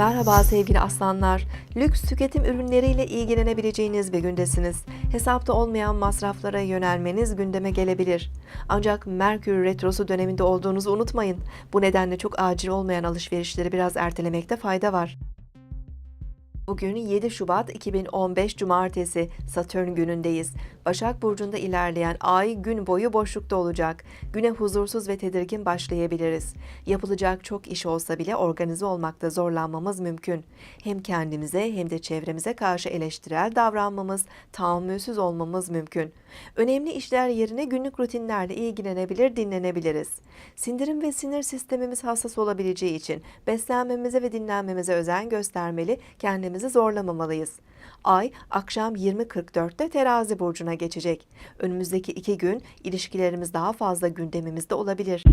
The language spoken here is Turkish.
Merhaba sevgili aslanlar. Lüks tüketim ürünleriyle ilgilenebileceğiniz bir gündesiniz. Hesapta olmayan masraflara yönelmeniz gündeme gelebilir. Ancak Merkür Retrosu döneminde olduğunuzu unutmayın. Bu nedenle çok acil olmayan alışverişleri biraz ertelemekte fayda var. Bugün 7 Şubat 2015 Cumartesi Satürn günündeyiz. Başak Burcu'nda ilerleyen ay gün boyu boşlukta olacak. Güne huzursuz ve tedirgin başlayabiliriz. Yapılacak çok iş olsa bile organize olmakta zorlanmamız mümkün. Hem kendimize hem de çevremize karşı eleştirel davranmamız, tahammülsüz olmamız mümkün. Önemli işler yerine günlük rutinlerle ilgilenebilir, dinlenebiliriz. Sindirim ve sinir sistemimiz hassas olabileceği için beslenmemize ve dinlenmemize özen göstermeli, kendimizi zorlamamalıyız. Ay akşam 20.44'te terazi burcuna geçecek. Önümüzdeki iki gün ilişkilerimiz daha fazla gündemimizde olabilir.